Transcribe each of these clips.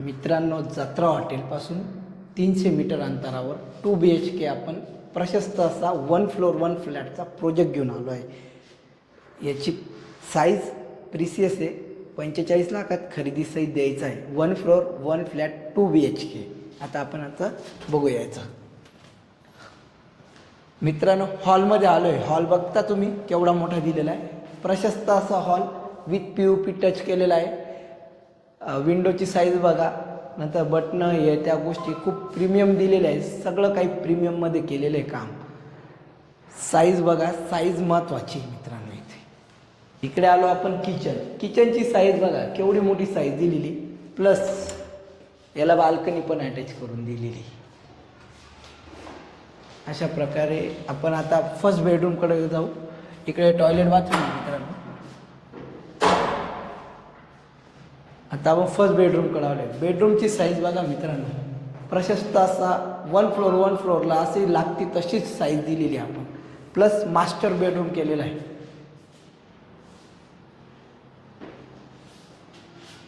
मित्रांनो जत्रा हॉटेलपासून तीनशे मीटर अंतरावर टू बी एच के आपण प्रशस्त असा वन फ्लोअर वन फ्लॅटचा प्रोजेक्ट घेऊन आलो आहे. याची साईज प्रिसियस आहे. पंचेचाळीस लाखात खरेदी सही द्यायचं आहे. One floor one flat two B H K आता आपण आता बघूया यायचं मित्रांनो हॉलमध्ये आलो आहे हॉल बघता तुम्ही केवढा मोठा दिलेला आहे. प्रशस्त असा hall with P U P touch केलेला आहे. विंडोची साईज बघा. नंतर बटणं हे त्या गोष्टी खूप प्रीमियम दिलेल्या आहे सगळं काही प्रीमियममध्ये केलेलं आहे काम. साईज बघा साईज महत्त्वाची आहे मित्रांनो इथे. इकडे आलो आपण किचन किचनची साईज बघा केवढी मोठी साईज दिलेली. प्लस याला बाल्कनी पण अटॅच करून दिलेली. अशा प्रकारे आपण आता फर्स्ट बेडरूमकडे जाऊ. इकडे टॉयलेट बाथरूम मित्रांनो. आता आपण फर्स्ट बेडरूमकडे आलो आहे बेडरूमची साईज बघा मित्रांनो. प्रशस्त असा वन फ्लोअर वन फ्लोअरला अशी लागती तशीच साईज दिलेली आहे आपण. प्लस मास्टर बेडरूम केलेला आहे.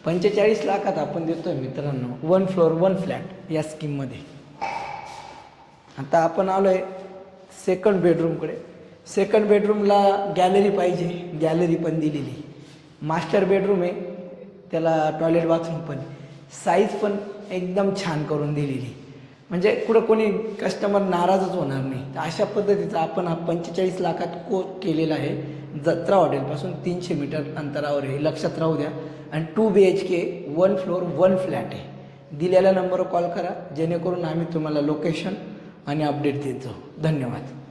पंचेचाळीस लाखात आपण देतोय मित्रांनो वन फ्लोअर वन फ्लॅट या स्कीममध्ये आता आपण आलो आहे सेकंड बेडरूमकडे सेकंड बेडरूमला गॅलरी पाहिजे. गॅलरी पण दिलेली. मास्टर बेडरूम आहे. त्याला टॉयलेट बाथरूम पण साईज पण एकदम छान करून दिलेली. म्हणजे कुठं कोणी कस्टमर नाराजच होणार नाही. तर अशा पद्धतीचा आपण हा पंचेचाळीस लाखात कोट केलेला आहे. जत्रा हॉटेलपासून तीनशे मीटर अंतरावर आहे. लक्षात राहू द्या. आणि two B H K one floor one flat आहे. दिलेल्या नंबरवर कॉल करा. जेणेकरून आम्ही तुम्हाला लोकेशन आणि अपडेट देत. जाऊ धन्यवाद.